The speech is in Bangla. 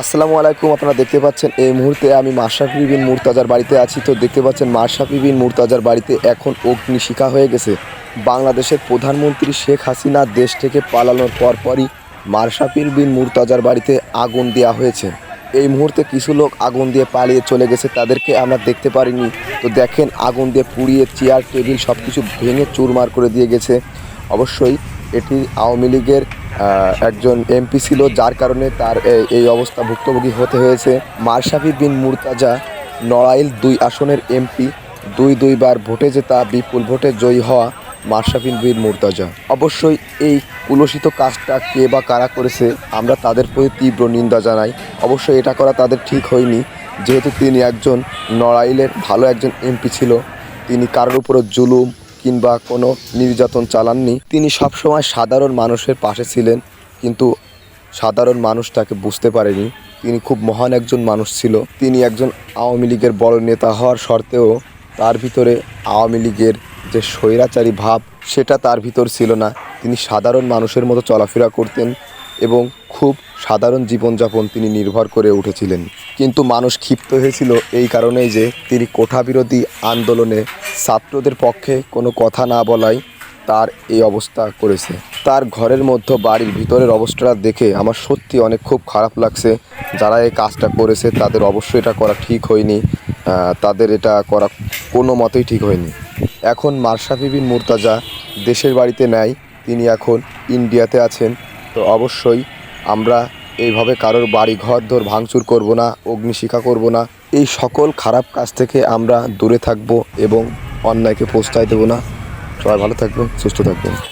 আসসালামু আলাইকুম, আপনারা দেখতে পাচ্ছেন এই মুহূর্তে আমি মাশরাফি বিন মুরতাজার বাড়িতে আছি। তো দেখতে পাচ্ছেন মাশরাফি বিন মুরতাজার বাড়িতে এখন অগ্নিশিখা হয়ে গেছে। বাংলাদেশের প্রধানমন্ত্রী শেখ হাসিনা দেশ থেকে পালানোর পরপরই মাশরাফি বিন মুরতাজার বাড়িতে আগুন দেওয়া হয়েছে। এই মুহূর্তে কিছু লোক আগুন দিয়ে পালিয়ে চলে গেছে, তাদেরকে আমরা দেখতে পারিনি। তো দেখেন, আগুন দিয়ে পুড়িয়ে চেয়ার, টেবিল সব কিছু ভেঙে চুরমার করে দিয়ে গেছে। অবশ্যই এটি আওয়ামী লীগের একজন এমপি ছিল, যার কারণে তার এই- অবস্থা ভুক্তভোগী হতে হয়েছে। মারশাফি বিন মুরতাজা নড়াইল দুই আসনের এমপি, দুই দুইবার ভোটে জেতা, বিপুল ভোটে জয়ী হওয়া মারশাফিন বিন মুরতাজা। অবশ্যই এই কুলসিত কাজটা কে বা কারা করেছে, আমরা তাদের প্রতি তীব্র নিন্দা জানাই। অবশ্যই এটা করা তাদের ঠিক হয়নি। যেহেতু তিনি একজন নড়াইলের ভালো একজন এমপি ছিল, তিনি কারোর উপর জুলুম কিংবা কোনো নির্যাতন চালাননি, তিনি সবসময় সাধারণ মানুষের পাশে ছিলেন, কিন্তু সাধারণ মানুষ তাকে বুঝতে পারেনি। তিনি খুব মহান একজন মানুষ ছিল। তিনি একজন আওয়ামী লীগের বড় নেতা হওয়ার সত্ত্বেও তার ভিতরে আওয়ামী লীগের যে স্বৈরাচারী ভাব, সেটা তার ভিতর ছিল না। তিনি সাধারণ মানুষের মতো চলাফেরা করতেন এবং খুব সাধারণ জীবনযাপন তিনি নির্ভর করে উঠেছিলেন। কিন্তু মানুষ ক্ষিপ্ত হয়েছিল এই কারণেই যে তিনি কোঠা বিরোধী আন্দোলনে ছাত্রদের পক্ষে কোনো কথা না বলাই তার এই অবস্থা করেছে। তার ঘরের মধ্যে বাড়ির ভিতরের অবস্থাটা দেখে আমার সত্যি অনেক খুব খারাপ লাগছে। যারা এই কাজটা করেছে তাদের অবশ্যই এটা করা ঠিক হয়নি। তাদের এটা করা কোনো মতেই ঠিক হয়নি। এখন মারশাফি বিন মুরতাজা দেশের বাড়িতে নেয় তিনি এখন ইন্ডিয়াতে আছেন। তো অবশ্যই আমরা এইভাবে কারোর বাড়ি ঘর ধর ভাঙচুর করব না, অগ্নিশিখা করব না। এই সকল খারাপ কাজ থেকে আমরা দূরে থাকব এবং অন্যায়কে পোস্তায় দেবো না। সবাই ভালো থাকবেন, সুস্থ থাকবেন।